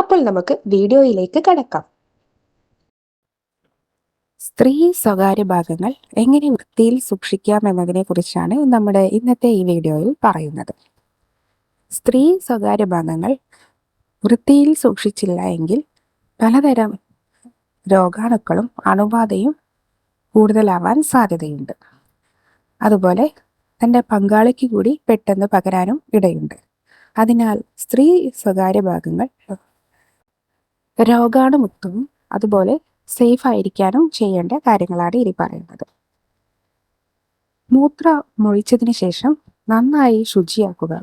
അപ്പോൾ നമുക്ക് വീഡിയോയിലേക്ക് കടക്കാം. സ്ത്രീ സ്വകാര്യ ഭാഗങ്ങൾ എങ്ങനെ വൃത്തിയിൽ സൂക്ഷിക്കാം എന്നതിനെ കുറിച്ചാണ് നമ്മുടെ ഇന്നത്തെ ഈ വീഡിയോയിൽ പറയുന്നത്. സ്ത്രീ സ്വകാര്യ ഭാഗങ്ങൾ വൃത്തിയിൽ സൂക്ഷിച്ചില്ല എങ്കിൽ പലതരം രോഗാണുക്കളും അണുബാധയും കൂടുതലാവാൻ സാധ്യതയുണ്ട്. അതുപോലെ തന്റെ പങ്കാളിക്ക് കൂടി പെട്ടെന്ന് പകരാനും ഇടയുണ്ട്. അതിനാൽ സ്ത്രീ സ്വകാര്യ ഭാഗങ്ങൾ രോഗാണുമുക്തവും അതുപോലെ സേഫ് ആയിരിക്കാനും ചെയ്യേണ്ട കാര്യങ്ങളാണ് ഇനി പറയുന്നത്. മൂത്ര മൊഴിച്ചതിന് ശേഷം നന്നായി ശുചിയാക്കുക.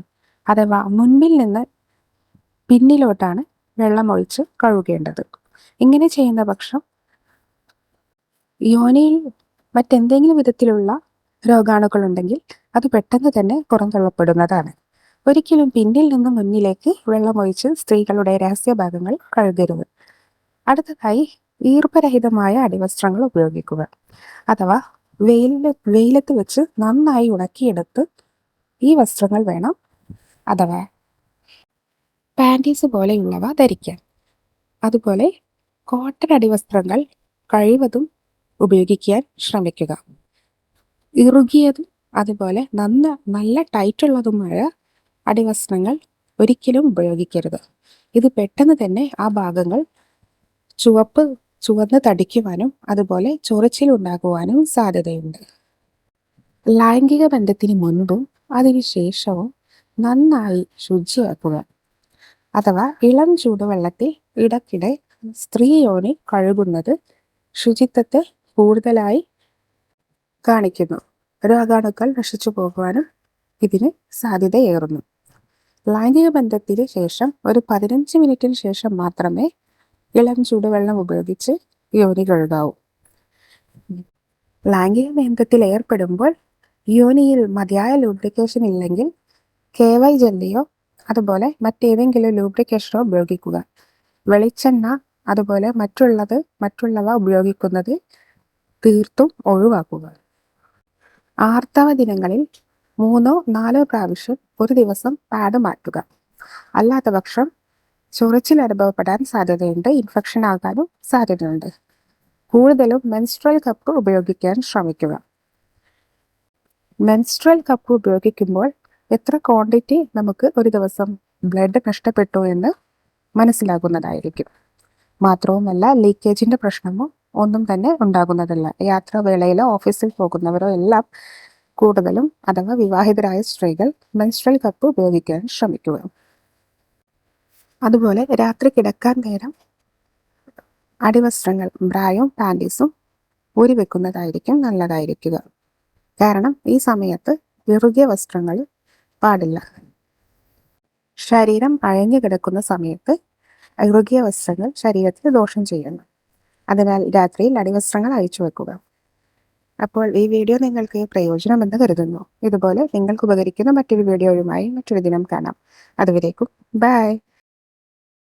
അഥവാ മുൻപിൽ നിന്ന് പിന്നിലോട്ടാണ് വെള്ളമൊഴിച്ച് കഴുകേണ്ടത്. ഇങ്ങനെ ചെയ്യുന്ന പക്ഷം യോനിയിൽ മറ്റെന്തെങ്കിലും വിധത്തിലുള്ള രോഗാണുക്കൾ ഉണ്ടെങ്കിൽ അത് പെട്ടെന്ന് തന്നെ പുറന്തള്ളപ്പെടുന്നതാണ്. ഒരിക്കലും പിന്നിൽ നിന്ന് മുന്നിലേക്ക് വെള്ളമൊഴിച്ച് സ്ത്രീകളുടെ രഹസ്യഭാഗങ്ങൾ കഴുകരുത്. അടുത്തതായി ഈർപ്പരഹിതമായ അടിവസ്ത്രങ്ങൾ ഉപയോഗിക്കുക. അഥവാ വെയിലിൽ വെയിലത്ത് വെച്ച് നന്നായി ഉണക്കിയെടുത്ത് ഈ വസ്ത്രങ്ങൾ വേണം. അഥവാ പാന്റീസ് പോലെയുള്ളവ ധരിക്കാൻ. അതുപോലെ കോട്ടൺ അടിവസ്ത്രങ്ങൾ കഴിവതും ഉപയോഗിക്കാൻ ശ്രമിക്കുക. ഇറുകിയതും അതുപോലെ നന്ന നല്ല ടൈറ്റുള്ളതുമായ അടിവസ്ത്രങ്ങൾ ഒരിക്കലും ഉപയോഗിക്കരുത്. ഇത് പെട്ടെന്ന് തന്നെ ആ ഭാഗങ്ങൾ ചുവപ്പ് ചുവന്ന് തടിക്കുവാനും അതുപോലെ ചൊറിച്ചിൽ ഉണ്ടാകുവാനും സാധ്യതയുണ്ട്. ലൈംഗിക ബന്ധത്തിന് മുൻപും അതിനുശേഷവും നന്നായി ശുചിയാക്കുക. അഥവാ ഇളം ചൂടുവെള്ളത്തിൽ ഇടയ്ക്കിടെ സ്ത്രീ യോനി കഴുകുന്നത് ശുചിത്വത്തെ കൂടുതലായി കാണിക്കുന്നു. രോഗാണുക്കൾ നശിച്ചു പോകുവാനും ഇതിന് സാധ്യതയേറുന്നു. ലൈംഗിക ബന്ധത്തിന് ശേഷം ഒരു പതിനഞ്ച് മിനിറ്റിന് ശേഷം മാത്രമേ ഇളം ചൂടുവെള്ളം ഉപയോഗിച്ച് യോനി കഴുകാവൂ. ലൈംഗിക ബന്ധത്തിൽ ഏർപ്പെടുമ്പോൾ യോനിയിൽ മതിയായ ലൂബ്രിക്കേഷൻ ഇല്ലെങ്കിൽ കെ വൈ ജെല്ലിയോ അതുപോലെ മറ്റേതെങ്കിലും ലൂബ്രിക്കേഷനോ ഉപയോഗിക്കുക. വെളിച്ചെണ്ണ അതുപോലെ മറ്റുള്ളത് മറ്റുള്ളവ ഉപയോഗിക്കുന്നത് തീർത്തും ഒഴിവാക്കുക. ആർത്തവ ദിനങ്ങളിൽ മൂന്നോ നാലോ പ്രാവശ്യം ഒരു ദിവസം പാഡ് മാറ്റുക. അല്ലാത്ത പക്ഷം ചൊറിച്ചിൽ അനുഭവപ്പെടാൻ സാധ്യതയുണ്ട് ഇൻഫെക്ഷൻ ആകാനും സാധ്യതയുണ്ട്. കൂടുതലും മെൻസ്ട്രൽ കപ്പ് ഉപയോഗിക്കാൻ ശ്രമിക്കുക. മെൻസ്ട്രൽ കപ്പ് ഉപയോഗിക്കുമ്പോൾ എത്ര ക്വാണ്ടിറ്റി നമുക്ക് ഒരു ദിവസം ബ്ലഡ് നഷ്ടപ്പെട്ടു എന്ന് മനസ്സിലാകുന്നതായിരിക്കും. മാത്രവുമല്ല ലീക്കേജിന്റെ പ്രശ്നമോ ഒന്നും തന്നെ ഉണ്ടാകുന്നതല്ല. യാത്രാവേളയിലോ ഓഫീസിൽ പോകുന്നവരോ എല്ലാം കൂടുതലും അഥവാ വിവാഹിതരായ സ്ത്രീകൾ മെൻസ്ട്രൽ കപ്പ് ഉപയോഗിക്കാൻ ശ്രമിക്കുക. അതുപോലെ രാത്രി കിടക്കാൻ നേരം അടിവസ്ത്രങ്ങൾ ബ്രായും പാന്റീസും ഊരി വെക്കുന്നതായിരിക്കും നല്ലതായിരിക്കുക. കാരണം ഈ സമയത്ത് ഇറുകിയ വസ്ത്രങ്ങൾ പാടില്ല. ശരീരം അഴഞ്ഞു കിടക്കുന്ന സമയത്ത് ഇറുകിയ വസ്ത്രങ്ങൾ ശരീരത്തിന് ദോഷം ചെയ്യുന്നു. അതിനാൽ രാത്രിയിൽ അടിവസ്ത്രങ്ങൾ അയച്ചു വെക്കുക അപ്പോൾ ഈ വീഡിയോ നിങ്ങൾക്ക് പ്രയോജനമെന്ന് കരുതുന്നു. ഇതുപോലെ നിങ്ങൾക്ക് ഉപകരിക്കുന്ന മറ്റൊരു വീഡിയോയുമായി മറ്റൊരു ദിനം കാണാം. അതുവരേക്കും ബൈ